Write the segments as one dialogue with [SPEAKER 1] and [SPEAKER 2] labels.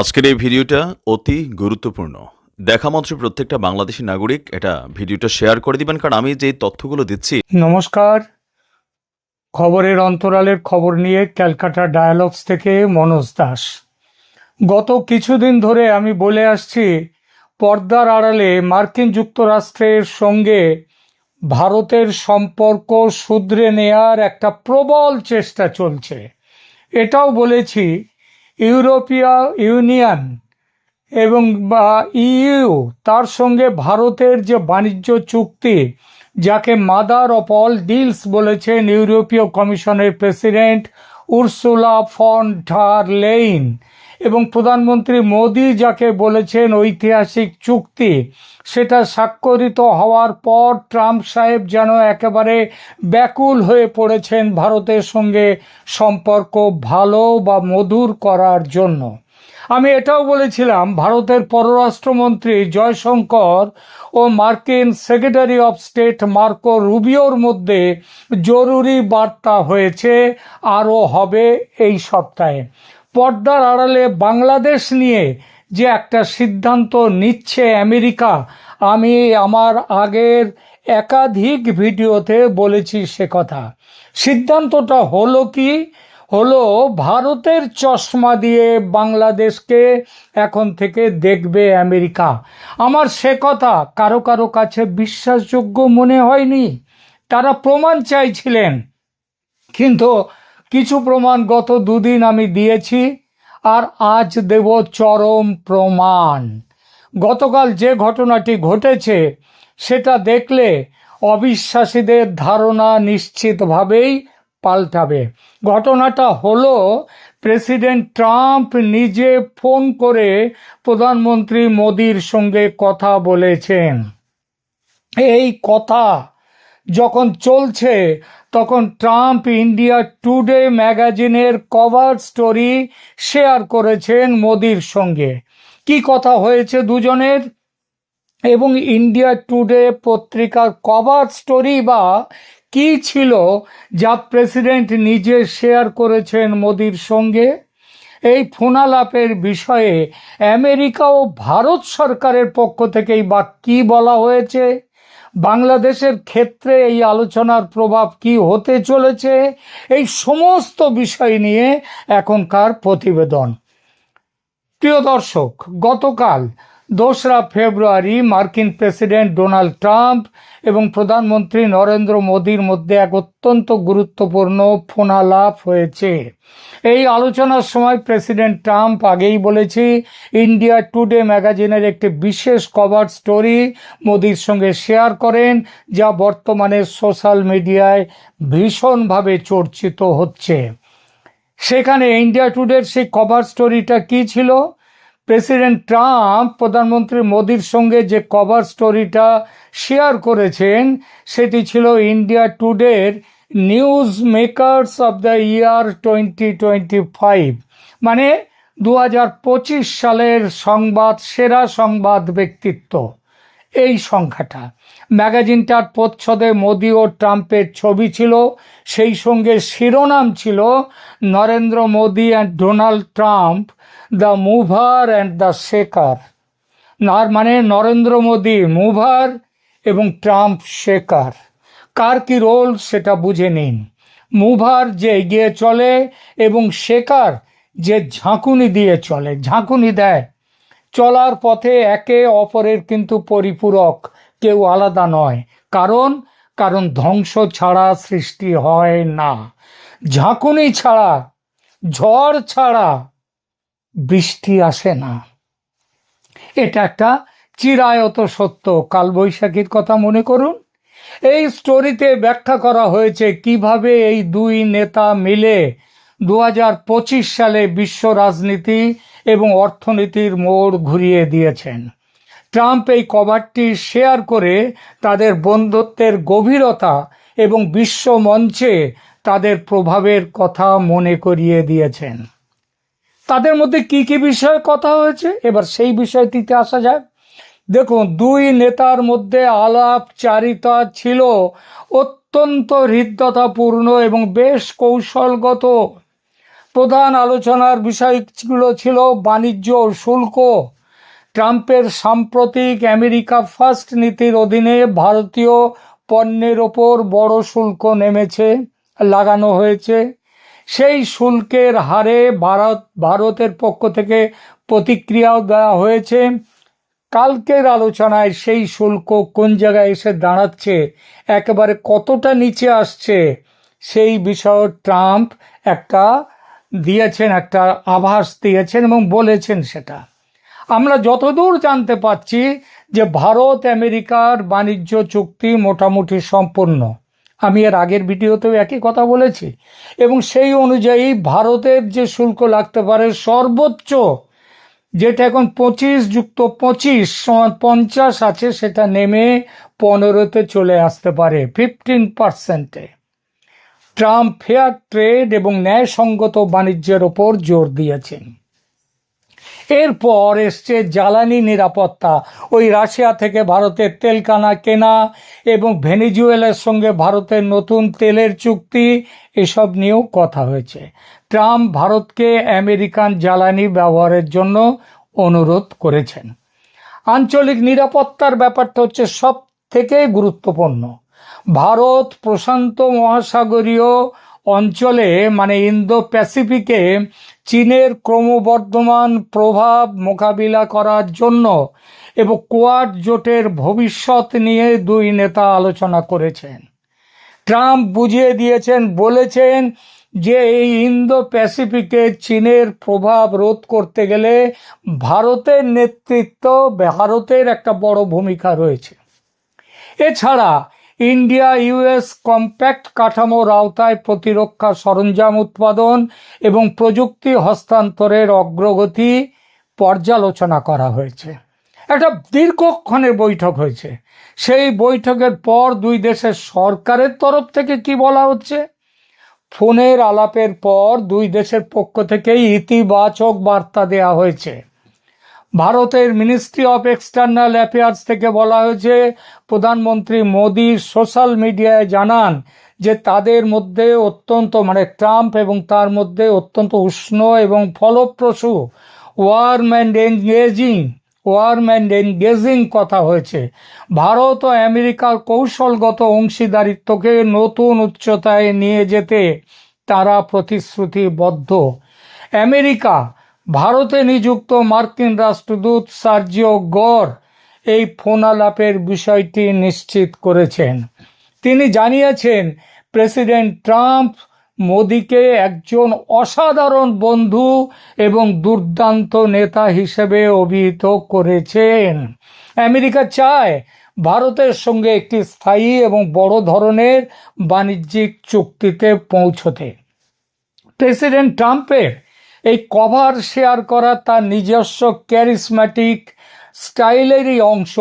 [SPEAKER 1] আজকের এই ভিডিওটা অতি গুরুত্বপূর্ণ। দেখা মাত্র প্রত্যেকটা বাংলাদেশি নাগরিক এটা ভিডিওটা শেয়ার করে দিবেন, কারণ আমি যে তথ্যগুলো দিচ্ছি
[SPEAKER 2] নমস্কার। খবরের অন্তরালের খবর নিয়ে ক্যালকাটা ডায়ালগস থেকে মনোজ দাস। গত কিছুদিন ধরে আমি বলে আসছি, পর্দার আড়ালে মার্কিন যুক্তরাষ্ট্রের সঙ্গে ভারতের সম্পর্ক শুধরে নেয়ার একটা প্রবল চেষ্টা চলছে। এটাও বলেছি ইউরোপীয় ইউনিয়ন এবং বা ইইউ তার সঙ্গে ভারতের যে বাণিজ্য চুক্তি, যাকে মাদার অফ অল ডিলস বলেছেন ইউরোপীয় কমিশনের president Ursula von der Leyen. এবং প্রধানমন্ত্রী মোদি যাকে বলেছেন ঐতিহাসিক চুক্তি, সেটা স্বাক্ষরিত হওয়ার পর ট্রাম্প সাহেব যেন একেবারে ব্যাকুল হয়ে পড়েছেন ভারতের সঙ্গে সম্পর্ক ভালো বা মধুর করার জন্য। আমি এটাও বলেছিলাম, ভারতের পররাষ্ট্রমন্ত্রী জয়শঙ্কর ও মার্কিন সেক্রেটারি অফ স্টেট মার্কো রুবিওর মধ্যে জরুরি বার্তা হয়েছে, আরও হবে এই সপ্তাহে। পর্দার আড়ালে বাংলাদেশ নিয়ে যে একটা সিদ্ধান্ত নিচ্ছে আমেরিকা, আমি আমার আগের একাধিক ভিডিওতে বলেছি সে কথা। সিদ্ধান্তটা হলো কি? হলো ভারতের চশমা দিয়ে বাংলাদেশকে এখন থেকে দেখবে আমেরিকা। আমার সে কথা কারও কারও কাছে বিশ্বাসযোগ্য মনে হয়নি। তারা প্রমাণ চাইছিলেন। কিন্তু কিছু প্রমাণ গত দুদিন আমি দিয়েছি, আর আজ দেব চরম প্রমাণ। গতকাল যে ঘটনাটি ঘটেছে, সেটা দেখলে অবিশ্বাসীদের ধারণা নিশ্চিতভাবেই পাল্টাবে। ঘটনাটা হলো, প্রেসিডেন্ট ট্রাম্প নিজে ফোন করে প্রধানমন্ত্রী মোদির সঙ্গে কথা বলেছেন। এই কথা যখন চলছে তখন ট্রাম্প ইন্ডিয়া টুডে ম্যাগাজিনের কভার স্টোরি শেয়ার করেছেন মোদির সঙ্গে। কি কথা হয়েছে দুজনের? এবং ইন্ডিয়া টুডে পত্রিকার কভার স্টোরি বা কি ছিল যা প্রেসিডেন্ট নিজে শেয়ার করেছেন মোদির সঙ্গে? এই ফোনালাপের বিষয়ে আমেরিকা ও ভারত সরকারের পক্ষ থেকেই বা কি বলা হয়েছে? বাংলাদেশের ক্ষেত্রে এই আলোচনার প্রভাব কি হতে চলেছে? এই সমস্ত বিষয় নিয়ে এখনকার প্রতিবেদন। প্রিয় দর্শক, গতকাল দোসরা ফেব্রুয়ারি মার্কিন প্রেসিডেন্ট ডোনাল্ড ট্রাম্প এবং প্রধানমন্ত্রী নরেন্দ্র মোদীর মধ্যে এক অত্যন্ত গুরুত্বপূর্ণ ফোনালাপ হয়েছে। এই আলোচনার সময় প্রেসিডেন্ট ট্রাম্প আগেই বলেছি, ইন্ডিয়া টুডে ম্যাগাজিনের একটি বিশেষ কভার স্টোরি মোদির সঙ্গে শেয়ার করেন, যা বর্তমানে সোশ্যাল মিডিয়ায় ভীষণভাবে চর্চিত হচ্ছে। সেখানে ইন্ডিয়া টুডের সেই কভার স্টোরিটা কি ছিল? প্রেসিডেন্ট ট্রাম্প প্রধানমন্ত্রী মোদির সঙ্গে যে কভার স্টোরিটা শেয়ার করেছেন, সেটি ছিল India টুডের news makers of the year twenty twenty five. মানে দু হাজার পঁচিশ সালের সংবাদ, সেরা সংবাদ ব্যক্তিত্ব। এই সংখ্যাটা। ম্যাগাজিনটার প্রচ্ছদে মোদি ও ট্রাম্পের ছবি ছিল, সেই সঙ্গে শিরোনাম ছিল, Narendra Modi and Donald Trump the mover and the shaker আর মানে নরেন্দ্র মোদী মুভার এবং ট্রাম্প শেকার কার কি রোল সেটা বুঝে নিন। মুভার যে এগিয়ে চলে এবং শেকার যে ঝাঁকুনি দিয়ে চলে, ঝাঁকুনি দেয়। চলার পথে একে অপরের কিন্তু পরিপূরক, কেউ আলাদা নয়। কারণ কারণ ধ্বংস ছাড়া সৃষ্টি হয় না। ঝাঁকুনি ছাড়া, ঝড় ছাড়া বৃষ্টি আসে না। এটা একটা চিরায়ত সত্য। কালবৈশাখীর কথা মনে করুন। এই স্টোরিতে ব্যাখ্যা করা হয়েছে কীভাবে এই দুই নেতা মিলে দু হাজার পঁচিশ সালে বিশ্ব রাজনীতি এবং অর্থনীতির মোড় ঘুরিয়ে দিয়েছেন। ট্রাম্প এই কভারটি শেয়ার করে তাদের বন্ধুত্বের গভীরতা এবং বিশ্ব মঞ্চে তাদের প্রভাবের কথা মনে করিয়ে দিয়েছেন। তাদের মধ্যে কি কি বিষয়ে কথা হয়েছে? এবার সেই বিষয়টিতে আসা যায় দেখুন, দুই নেতার মধ্যে আলাপচারিতা ছিল, অত্যন্ত হৃদ্যতাপূর্ণ এবং বেশ কৌশলগত। প্রধান আলোচনার বিষয়গুলো ছিল বাণিজ্য শুল্ক। ট্রাম্পের সাম্প্রতিক আমেরিকা ফার্স্ট নীতির অধীনে ভারতীয় পণ্যের ওপর বড় শুল্ক নেমেছে, লাগানো হয়েছে। সেই শুল্কের হারে ভারত, ভারতের পক্ষ থেকে প্রতিক্রিয়াও দেওয়া হয়েছে। কালকের আলোচনায় সেই শুল্ক কোন জায়গায় এসে দাঁড়াচ্ছে, একেবারে কতটা নিচে আসছে, সেই বিষয়ে ট্রাম্প একটা দিয়েছেন, একটা আভাস দিয়েছেন এবং বলেছেন সেটা। আমরা যতদূর জানতে পারছি যে ভারত আমেরিকার বাণিজ্য চুক্তি মোটামুটি সম্পূর্ণ। আমি এর আগের ভিডিওতেও একই কথা বলেছি। এবং সেই অনুযায়ী ভারতের যে শুল্ক লাগতে পারে সর্বোচ্চ, যেটা এখন পঁচিশ যুক্ত পঁচিশ সমান পঞ্চাশ আছে, সেটা নেমে পনেরোতে চলে আসতে পারে ফিফটিন পার্সেন্টে। ট্রাম্প ফেয়ার ট্রেড এবং ন্যায়সঙ্গত বাণিজ্যের ওপর জোর দিয়েছেন। এরপর এসছে জ্বালানি নিরাপত্তা। ওই রাশিয়া থেকে ভারতের তেল কানা কেনা এবং ভেনিজুয়েলার সঙ্গে ভারতের নতুন তেলের চুক্তি, এসব নিয়েও কথা হয়েছে। ট্রাম্প ভারতকে আমেরিকান জ্বালানি ব্যবহারের জন্য অনুরোধ করেছেন। আঞ্চলিক নিরাপত্তার ব্যাপারটা হচ্ছে সব থেকে গুরুত্বপূর্ণ। ভারত প্রশান্ত মহাসাগরীয় অঞ্চলে মানে ইন্দো প্যাসিফিকে চীনের ক্রমবর্ধমান প্রভাব মোকাবিলা করার জন্য এবং কোয়াড জোটের ভবিষ্যৎ নিয়ে দুই নেতা আলোচনা করেছেন। ট্রাম্প বুঝিয়ে দিয়েছেন, বলেছেন যে এই ইন্দো প্যাসিফিকে চীনের প্রভাব রোধ করতে গেলে ভারতের নেতৃত্ব, ভারতের একটা বড় ভূমিকা রয়েছে। এছাড়া ইন্ডিয়া ইউএস কম্প্যাক্ট কাঠামোর আওতায় প্রতিরক্ষা সরঞ্জাম উৎপাদন এবং প্রযুক্তি হস্তান্তরের অগ্রগতি পর্যালোচনা করা হয়েছে। একটা দীর্ঘক্ষণের বৈঠক হয়েছে। সেই বৈঠকের পর দুই দেশের সরকারের তরফ থেকে কি বলা হচ্ছে? ফোনের আলাপের পর দুই দেশের পক্ষ থেকেই ইতিবাচক বার্তা দেওয়া হয়েছে। ভারতের মিনিস্ট্রি অফ এক্সটার্নাল অ্যাফেয়ার্স থেকে বলা হয়েছে, প্রধানমন্ত্রী মোদী সোশ্যাল মিডিয়ায় জানান যে তাদের মধ্যে অত্যন্ত মানে ট্রাম্প এবং তার মধ্যে অত্যন্ত উষ্ণ এবং ফলপ্রসূ warm and engaging, warm and engaging কথা হয়েছে। ভারত ও আমেরিকার কৌশলগত অংশীদারিত্বকে নতুন উচ্চতায় নিয়ে যেতে তারা প্রতিশ্রুতিবদ্ধ। আমেরিকা ভারতে নিযুক্ত মার্কিন রাষ্ট্রদূত সার্জিও গর এই ফোনালাপের বিষয়টি নিশ্চিত করেছেন। তিনি জানিয়েছেন, প্রেসিডেন্ট ট্রাম্প মোদিকে একজন অসাধারণ বন্ধু এবং দুর্দান্ত নেতা হিসেবে অভিহিত করেছেন। আমেরিকা চায় ভারতের সঙ্গে একটি স্থায়ী এবং বড় ধরনের বাণিজ্যিক চুক্তিতে পৌঁছতে। প্রেসিডেন্ট ট্রাম্পের এই কভার শেয়ার করা তার নিজস্ব ক্যারিসম্যাটিক স্টাইলেরই অংশ,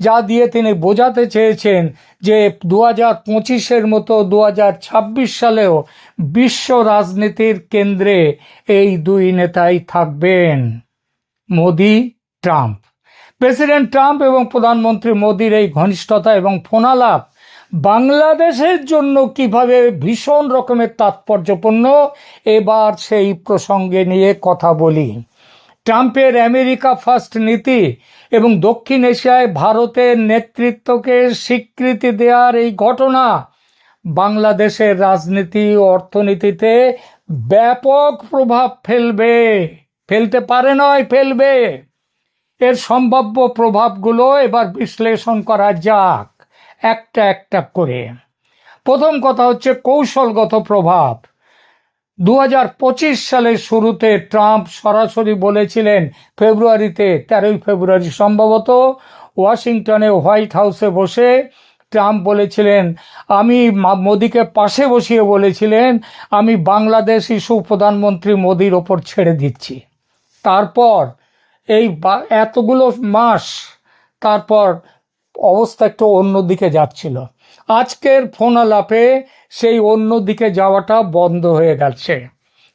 [SPEAKER 2] যা দিয়ে তিনি বোঝাতে চেয়েছেন যে দু হাজার পঁচিশের মতো দু হাজার ছাব্বিশ সালেও বিশ্ব রাজনীতির কেন্দ্রে এই দুই নেতাই থাকবেন। মোদি, ট্রাম্প। প্রেসিডেন্ট ট্রাম্প এবং প্রধানমন্ত্রী মোদির এই ঘনিষ্ঠতা এবং ফোনালাপ বাংলাদেশের জন্য কীভাবে ভীষণ রকমের তাৎপর্যপূর্ণ? এবার সেই প্রসঙ্গে নিয়ে কথা বলি। ট্রাম্পের আমেরিকা ফার্স্ট নীতি এবং দক্ষিণ এশিয়ায় ভারতের নেতৃত্বকে স্বীকৃতি দেওয়ার এই ঘটনা বাংলাদেশের রাজনীতি অর্থনীতিতে ব্যাপক প্রভাব ফেলবে। ফেলতে পারে নয়, ফেলবে। এর সম্ভাব্য প্রভাবগুলো এবার বিশ্লেষণ করা যাক। একটা একটা করে। প্রথম কথা হচ্ছে কৌশলগত প্রভাব। দু হাজার পঁচিশ সালের শুরুতে ট্রাম্প সরাসরি বলেছিলেন, ফেব্রুয়ারিতে, তেরোই ফেব্রুয়ারি সম্ভবত ওয়াশিংটনে হোয়াইট হাউসে বসে ট্রাম্প বলেছিলেন, আমি মোদিকে পাশে বসিয়ে বলেছিলেন, আমি বাংলাদেশ ইস্যু প্রধানমন্ত্রী মোদির ওপর ছেড়ে দিচ্ছি। তারপর এই এতগুলো মাস তারপর অবস্থা একটু অন্যদিকে যাচ্ছিল। আজকের ফোন আলাপে সেই অন্যদিকে যাওয়াটা বন্ধ হয়ে গেছে।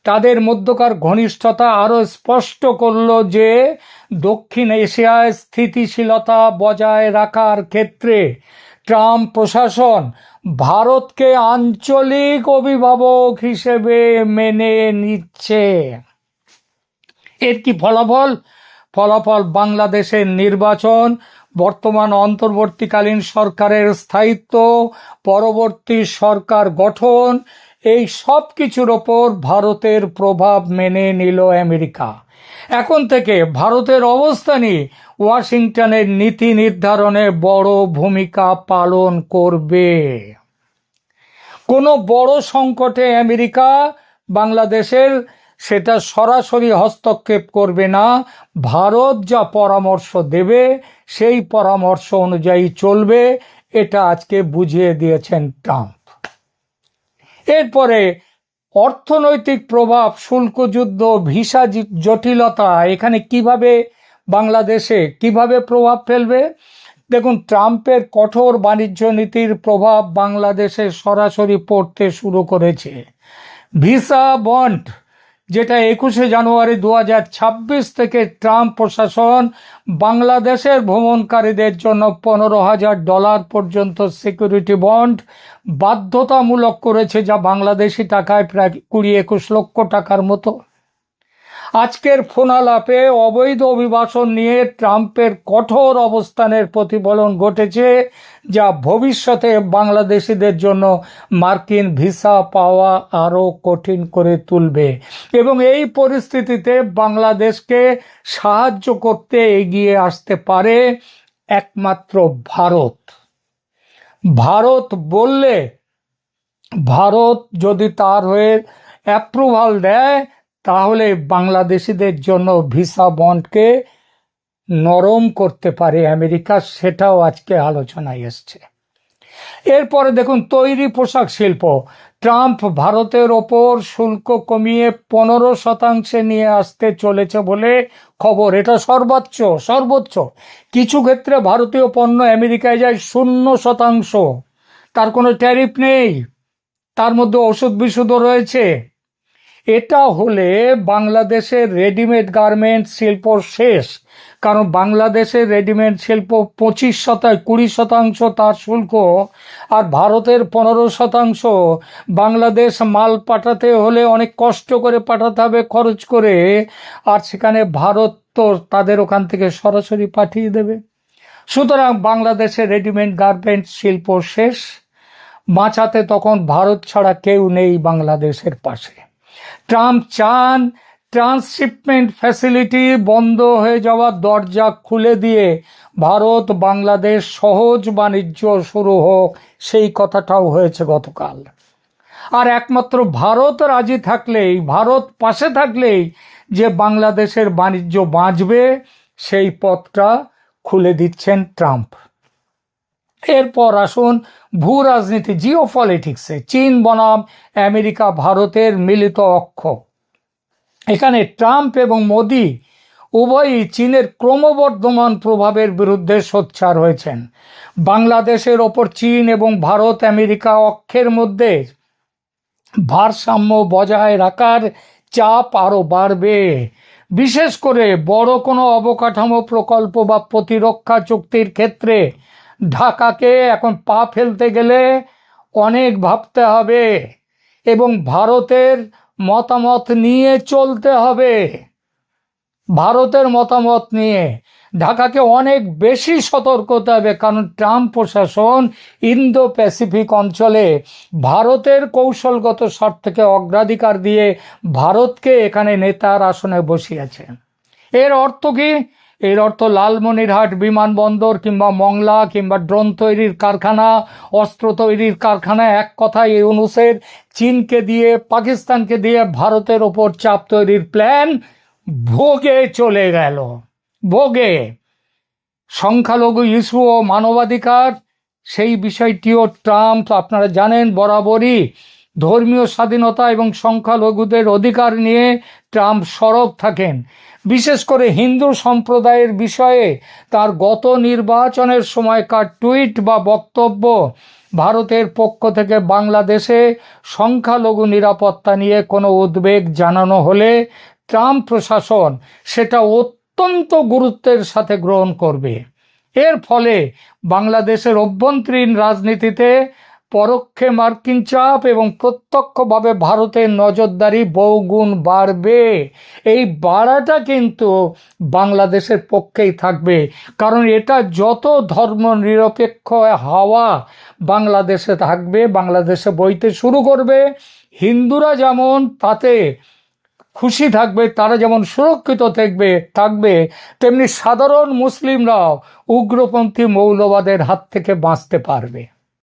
[SPEAKER 2] তাদের মধ্যকার ঘনিষ্ঠতা আরও স্পষ্ট করল যে দক্ষিণ এশিয়ায় স্থিতিশীলতা বজায় রাখার ক্ষেত্রে ট্রাম্প প্রশাসন ভারতকে আঞ্চলিক অভিভাবক হিসেবে মেনে নিচ্ছে। এর কি ফলাফল? ফলাফল বাংলাদেশের নির্বাচন বর্তমান অন্তর্বর্তীকালীন সরকারের স্থায়িত্ব, পরবর্তী সরকার গঠন, এই সব কিছুর ওপর ভারতের প্রভাব মেনে নিল আমেরিকা। এখন থেকে ভারতের অবস্থানই ওয়াশিংটনের নীতি নির্ধারণে বড় ভূমিকা পালন করবে। কোনো বড় সংকটে আমেরিকা বাংলাদেশের সেটা সরাসরি হস্তক্ষেপ করবে না। ভারত যা পরামর্শ দেবে, সেই পরামর্শ অনুযায়ী চলবে। এটা আজকে বুঝিয়ে দিয়েছেন ট্রাম্প। এরপরে অর্থনৈতিক প্রভাব, শুল্ক যুদ্ধ, ভিসা জটিলতা, এখানে কীভাবে বাংলাদেশে কীভাবে প্রভাব ফেলবে? দেখুন, ট্রাম্পের কঠোর বাণিজ্য নীতির প্রভাব বাংলাদেশে সরাসরি পড়তে শুরু করেছে। ভিসা, বন্ড যেটা একুশে জানুয়ারি দু হাজার ছাব্বিশ থেকে ট্রাম্প প্রশাসন বাংলাদেশের ভ্রমণকারীদের জন্য পনেরো হাজার ডলার পর্যন্ত সিকিউরিটি বন্ড বাধ্যতামূলক করেছে, যা বাংলাদেশি টাকায় প্রায় কুড়ি একুশ লক্ষ টাকার মতো। আজকের ফোনালাপে অবৈধ অভিবাসন নিয়ে ট্রাম্পের কঠোর অবস্থানের প্রতিফলন ঘটেছে, যা ভবিষ্যতে বাংলাদেশিদের জন্য মার্কিন ভিসা পাওয়া আরও কঠিন করে তুলবে। এবং এই পরিস্থিতিতে বাংলাদেশকে সাহায্য করতে এগিয়ে আসতে পারে একমাত্র ভারত। ভারত বললে, ভারত যদি তার হয়ে অ্যাপ্রুভাল দেয় তাহলে বাংলাদেশিদের জন্য ভিসা বন্ডকে নরম করতে পারে আমেরিকা, সেটাও আজকে আলোচনায় এসছে। এরপরে দেখুন, তৈরি পোশাক শিল্প। ট্রাম্প ভারতের ওপর শুল্ক কমিয়ে পনেরো শতাংশে নিয়ে আসতে চলেছে বলে খবর। এটা সর্বোচ্চ সর্বোচ্চ। কিছু ক্ষেত্রে ভারতীয় পণ্য আমেরিকায় যায় শূন্য শতাংশ। তার কোনো ট্যারিফ নেই। তার মধ্যে ওষুধ বিশুদ্ধ রয়েছে। এটা হলে বাংলাদেশের রেডিমেড গার্মেন্ট শিল্প শেষ, কারণ বাংলাদেশের রেডিমেড শিল্প পঁচিশ শতাংশ, কুড়ি শতাংশ তার শুল্ক, আর ভারতের পনেরো শতাংশ। বাংলাদেশ মাল পাঠাতে হলে অনেক কষ্ট করে পাঠাতে হবে, খরচ করে, আর সেখানে ভারত তো তাদের ওখান থেকে সরাসরি পাঠিয়ে দেবে। সুতরাং বাংলাদেশের রেডিমেড গার্মেন্টস শিল্প শেষ, বাঁচাতে তখন ভারত ছাড়া কেউ নেই বাংলাদেশের পাশে। ট্রাম্প চান ট্রান্সশিপমেন্ট ফ্যাসিলিটি বন্ধ হয়ে যাওয়ার দরজা খুলে দিয়ে ভারত বাংলাদেশ সহজ বাণিজ্য শুরু হোক, সেই কথাটাও হয়েছে গতকাল। আর একমাত্র ভারত রাজি থাকলেই, ভারত পাশে থাকলেই যে বাংলাদেশের বাণিজ্য বাঁচবে, সেই পথটা খুলে দিচ্ছেন ট্রাম্প। এরপর আসুন ভূ রাজনীতি জিও পলিটিক্সে চীন বনাম, আমেরিকা ভারতের মিলিত অক্ষ। এখানে ট্রাম্প এবং মোদি উভয়ই চীনের ক্রমবর্ধমান প্রভাবের বিরুদ্ধে সোচ্চার হয়েছেন। বাংলাদেশের ওপর চীন এবং ভারত আমেরিকা অক্ষের মধ্যে ভারসাম্য বজায় রাখার চাপ আরও বাড়বে। বিশেষ করে বড় কোনো অবকাঠামো প্রকল্প বা প্রতিরক্ষা চুক্তির ক্ষেত্রে ঢাকাকে এখন পা ফেলতে গেলে অনেক ভাবতে হবে এবং ভারতের মতামত নিয়ে চলতে হবে। ভারতের মতামত নিয়ে ঢাকাকে অনেক বেশি সতর্ক হতে হবে কারণ ট্রাম্প প্রশাসন ইন্দো প্যাসিফিক অঞ্চলে ভারতের কৌশলগত স্বার্থকে অগ্রাধিকার দিয়ে ভারতকে এখানে নেতার আসনে বসিয়েছে। এর অর্থ কি? এর অর্থ লালমনিরহাট বিমানবন্দর কিংবা মংলা কিংবা ড্রোন তৈরির কারখানা, অস্ত্র তৈরির কারখানা, এক কথায় ইউনুসের চীনকে দিয়ে, পাকিস্তানকে দিয়ে ভারতের ওপর চাপ তৈরির প্ল্যান ভোগে চলে গেল। ভোগে। সংখ্যালঘু ইস্যু ও মানবাধিকার, সেই বিষয়টিও ট্রাম্প, আপনারা জানেন, বরাবরই ধর্মীয় স্বাধীনতা এবং সংখ্যালঘুদের অধিকার নিয়ে ট্রাম্প সরব থাকেন। বিশেষ করে হিন্দু সম্প্রদায়ের বিষয়ে তার গত নির্বাচনের সময়কার টুইট বা বক্তব্য ভারতের পক্ষ থেকে বাংলাদেশে সংখ্যালঘু নিরাপত্তা নিয়ে কোনো উদ্বেগ জানানো হলে ট্রাম্প প্রশাসন সেটা অত্যন্ত গুরুত্বের সাথে গ্রহণ করবে। এর ফলে বাংলাদেশের অভ্যন্তরীণ রাজনীতিতে পরোক্ষে মার্কিন চাপ এবং প্রত্যক্ষভাবে ভারতের নজরদারি বহুগুণ বাড়বে। এই বাড়াটা কিন্তু বাংলাদেশের পক্ষেই থাকবে। কারণ এটা যত ধর্ম নিরপেক্ষ হাওয়া বাংলাদেশে থাকবে, বাংলাদেশে বইতে শুরু করবে, হিন্দুরা যেমন তাতে খুশি থাকবে, তারা যেমন সুরক্ষিত থাকবে থাকবে, তেমনি সাধারণ মুসলিমরাও উগ্রপন্থী মৌলবাদের হাত থেকে বাঁচতে পারবে।